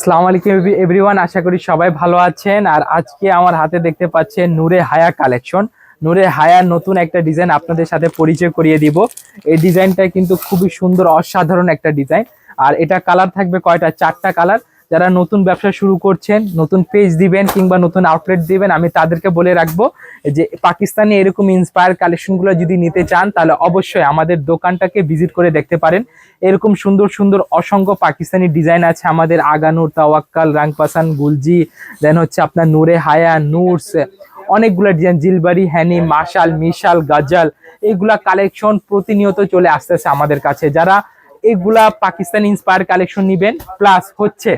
আসসালামু আলাইকুম এভরিওয়ান, আশা করি সবাই ভালো আছেন। আর আজকে আমার হাতে দেখতে পাচ্ছেন নূরে হায়া কালেকশন। নূরে হায়া নতুন একটা ডিজাইন আপনাদের সাথে পরিচয় করিয়ে দিব। এই ডিজাইনটা কিন্তু খুবই সুন্দর, অসাধারণ একটা ডিজাইন। আর এটা কালার থাকবে কয়টা? চারটা কালার। যারা নতুন ব্যবসা শুরু করছেন, নতুন পেজ দিবেন কিংবা নতুন আউটলেট দিবেন, আমি তাদেরকে বলে রাখব যে পাকিস্তানি এরকম ইন্সপায়ার কালেকশনগুলো যদি নিতে চান, তাহলে অবশ্যই আমাদের দোকানটাকে ভিজিট করে দেখতে পারেন। এরকম সুন্দর সুন্দর অসংখ্য পাকিস্তানি ডিজাইন আছে আমাদের আগানুর, তাওয়াক্কাল, রাংপাসান, গুলজি দেন হচ্ছে আপনার নূরে হায়া, নুরস, অনেকগুলো ডিজাইন জিলবাড়ি, হ্যানি, মাশাল, মিশাল গাজাল এইগুলা কালেকশন প্রতিনিয়ত চলে আসতেছে আমাদের কাছে। যারা এগুলা পাকিস্তানি ইন্সপায়ার কালেকশন নিবেন প্লাস হচ্ছে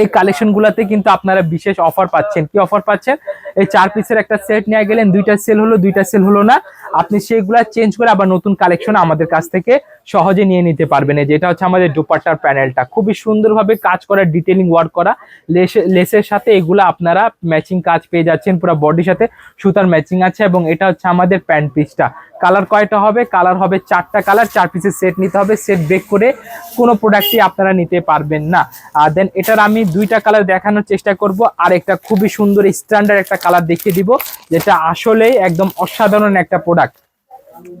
এই কালেকশন গুলাতে কিন্তু আপনারা বিশেষ অফার পাচ্ছেন। কি অফার পাচ্ছেন? এই চার পিসের একটা সেট নিয়ে গেলেন, দুইটা সেল হলো, দুইটা সেল হলো না। আপনি সেইগুলা চেঞ্জ করে আবার নতুন কালেকশন আমাদের কাছ থেকে সহজে নিয়ে নিতে পারবেন। এই যেটা হচ্ছে আমাদের দুপাট্টার প্যানেলটা খুবই সুন্দরভাবে কাজ করা ডিটেলিং ওয়ার্ক করা। লেসের সাথে এগুলা আপনারা ম্যাচিং কাজ পেয়ে যাচ্ছেন পুরো বডির সাথে। সুতার ম্যাচিং আছে এবং এটা হচ্ছে আমাদের প্যান্ট পিসটা কালার কয়টা হবে? কালার হবে চারটা কালার চার পিসের সেট নিতে হবে। সেট ব্রেক করে কোনো প্রোডাক্টই আপনারা নিতে পারবেন না। আর দেন এটার আমি দুইটা কালার দেখানোর চেষ্টা করব, আর একটা খুবই সুন্দর স্ট্যান্ডার্ড একটা কালার দেখিয়ে দিব, যেটা আসলে একদম অসাধারণ একটা প্রোডাক্ট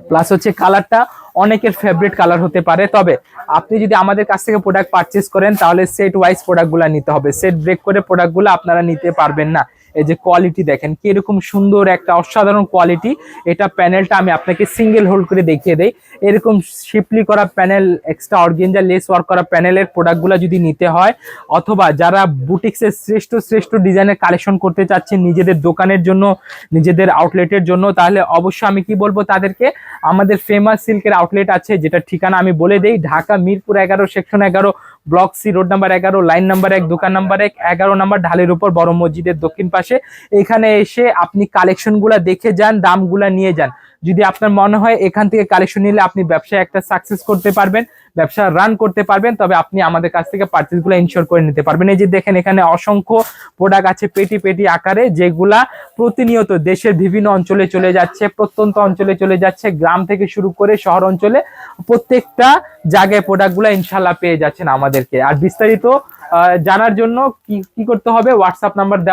প্লাস হচ্ছে কালারটা অনেকের ফেভারিট কালার হতে পারে, তবে আপনি যদি আমাদের কাছ থেকে প্রোডাক্ট পারচেস করেন, তাহলে সেট ওয়াইজ প্রোডাক্টগুলো নিতে হবে। সেট ব্রেক করে প্রোডাক্টগুলো আপনারা নিতে পারবেন না। এই যে কোয়ালিটি দেখেন, কীরকম সুন্দর একটা অসাধারণ কোয়ালিটি এটা প্যানেলটা আমি আপনাকে সিঙ্গেল হোল্ড করে দেখিয়ে দেই। এরকম শিপলি করা panel extra organza lace work করা প্যানেলের প্রোডাক্টগুলো যদি নিতে হয়, অথবা যারা বুটিক্সের শ্রেষ্ঠ শ্রেষ্ঠ ডিজাইনের কালেকশন করতে চাচ্ছেন নিজেদের দোকানের জন্য, নিজেদের আউটলেটের জন্য, তাহলে অবশ্যই আমি কি বলব তাদেরকে, আমাদের ফেমাস সিল্কের আউটলেট আছে যেটা ঠিকানা আমি বলে দেই, ঢাকা মিরপুর এগারো সেকশন এগারো ব্লক সি, রোড নাম্বার এগারো, লাইন নাম্বার এক, দোকান নাম্বার এক, এগারো নাম্বার ঢালের উপর বড় মসজিদের দক্ষিণ পাশে। এখানে এসে আপনি কালেকশনগুলা দেখে যান, দামগুলা নিয়ে যান। যদি আপনার মনে হয় এখান থেকে কালেকশন নিলে আপনি ব্যবসায় একটা সাকসেস করতে পারবেন, ব্যবসা রান করতে পারবেন, তবে আপনি আমাদের কাছ থেকে পার্চেসগুলো ইনশোর করে নিতে পারবেন। এই যে দেখেন, এখানে অসংখ্য প্রোডাক্ট আছে পেটি পেটি আকারে, যেগুলা প্রতিনিয়ত দেশের বিভিন্ন অঞ্চলে চলে যাচ্ছে, প্রত্যন্ত অঞ্চলে চলে যাচ্ছে, গ্রাম থেকে শুরু করে শহর অঞ্চলে প্রত্যেকটা জায়গায় প্রোডাক্টগুলো ইনশাল্লাহ পেয়ে যাচ্ছেন আমাদেরকে। আর বিস্তারিত জানার জন্য কি কি করতে হবে হোয়াটসঅ্যাপ নাম্বার দেওয়া